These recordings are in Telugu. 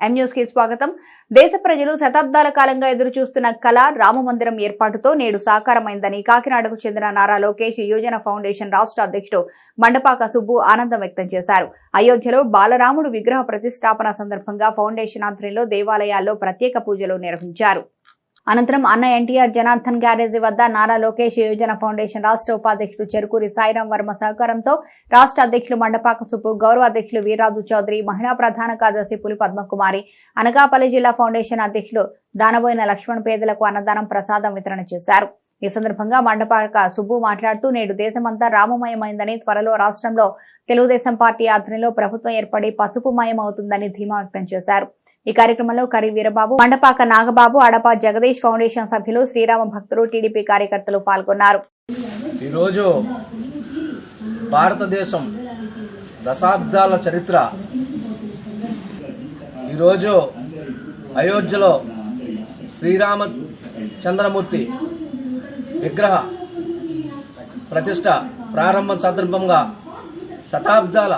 కి స్వాగతం. దేశ ప్రజలు శతాబ్దాల కాలంగా ఎదురు చూస్తున్న కళ రామ మందిరం ఏర్పాటుతో నేడు సాకారమైందని కాకినాడకు చెందిన నారా లోకేష్ యోజన ఫౌండేషన్ రాష్ట్ర అధ్యక్షుడు మండపాక సుబ్బు ఆనందం వ్యక్తం చేశారు. అయోధ్యలో బాలరాముడు విగ్రహ ప్రతిష్టాపన సందర్భంగా ఫౌండేషన్ ఆధ్వర్యంలో దేవాలయాల్లో ప్రత్యేక పూజలు నిర్వహించారు. అనంతరం అన్న ఎన్టీఆర్ జనార్దన్ గ్యారేజీ వద్ద నారా లోకేష్ యోజన ఫౌండేషన్ రాష్ట్ర ఉపాధ్యక్షుడు చెరుకూరి సాయిరాం వర్మ సహకారంతో రాష్ట్ర అధ్యక్షులు మండపాక సుబ్బు గౌరవ అధ్యక్షులు వీర్రాజు చౌదరి మహిళా ప్రధాన కార్యదర్శి పులి పద్మకుమారి అనకాపల్లి జిల్లా ఫౌండేషన్ అధ్యక్షులు దానబోయిన లక్ష్మణ్ పేదలకు అన్నదానం ప్రసాదం వితరణ చేశారు. ఈ సందర్భంగా మండపాక సుబ్బు మాట్లాడుతూ నేడు దేశమంతా రామమయమైందని త్వరలో రాష్ట్రంలో తెలుగుదేశం పార్టీ ఆధ్వర్యంలో ప్రభుత్వం ఏర్పడి పసుపుమయం అవుతుందని ధీమా వ్యక్తం చేశారు. ఈ కార్యక్రమంలో కరి వీరబాబు మండపాక నాగబాబు అడప జగదీష్ ఫౌండేషన్ సభ్యులు శ్రీరామ భక్తులు టీడీపీ కార్యకర్తలు పాల్గొన్నారు. ఈరోజు భారతదేశం దశాబ్దాల చరిత్ర. ఈరోజు అయోధ్యలో శ్రీరామ చంద్రమూర్తి విగ్రహ ప్రతిష్ట ప్రారంభం సందర్భంగా శతాబ్దాల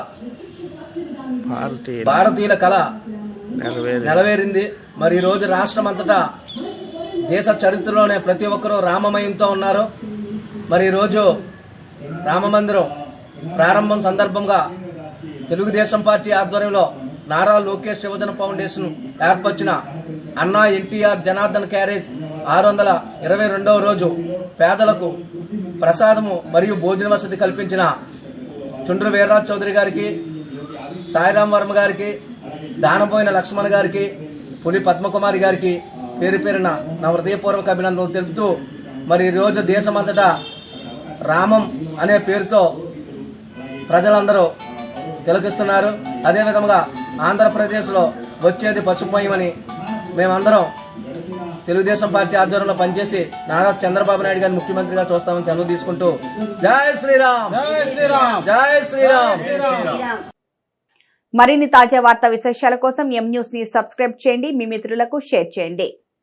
భారతీయ భారతీయుల కళ నెరవేరు నెరవేరింది. మరి ఈ రోజు రాష్ట్రం అంతటా దేశ చరిత్రలోనే ప్రతి ఒక్కరూ రామమయంతో ఉన్నారు. మరి ఈ రోజు రామ మందిరం ప్రారంభం సందర్భంగా తెలుగుదేశం పార్టీ ఆధ్వర్యంలో నారా లోకేష్ యువజన ఫౌండేషన్ ఏర్పరిచిన అన్నా ఎన్టీఆర్ జనార్దన్ క్యారేజ్ ఆరు వందల ఇరవై రెండవ రోజు పేదలకు ప్రసాదము మరియు భోజన వసతి కల్పించిన చుండ్రు వీర్రాజ్ చౌదరి గారికి సాయిరాం వర్మ గారికి దానపోయిన లక్ష్మణ్ గారికి పులి పద్మకుమారి గారికి పేరు పేరున నా హృదయపూర్వక అభినందనలు తెలుపుతూ మరి ఈ రోజు దేశమంతటా రామం అనే పేరుతో ప్రజలందరూ తిలకిస్తున్నారు. అదేవిధంగా ఆంధ్రప్రదేశ్లో వచ్చేది పసుపుమయమని మేమందరం తెలుగుదేశం పార్టీ ఆధ్వర్యంలో పనిచేసి నారా చంద్రబాబు నాయుడు గారిని ముఖ్యమంత్రిగా చూస్తామని సెలవు తీసుకుంటూ జై శ్రీరామ్! జై శ్రీరామ్! జై శ్రీరామ్! మరిన్ని తాజా వార్తా విశేషాల కోసం ఎం న్యూస్ని సబ్స్క్రైబ్ చేయండి. మీ మిత్రులకు షేర్ చేయండి.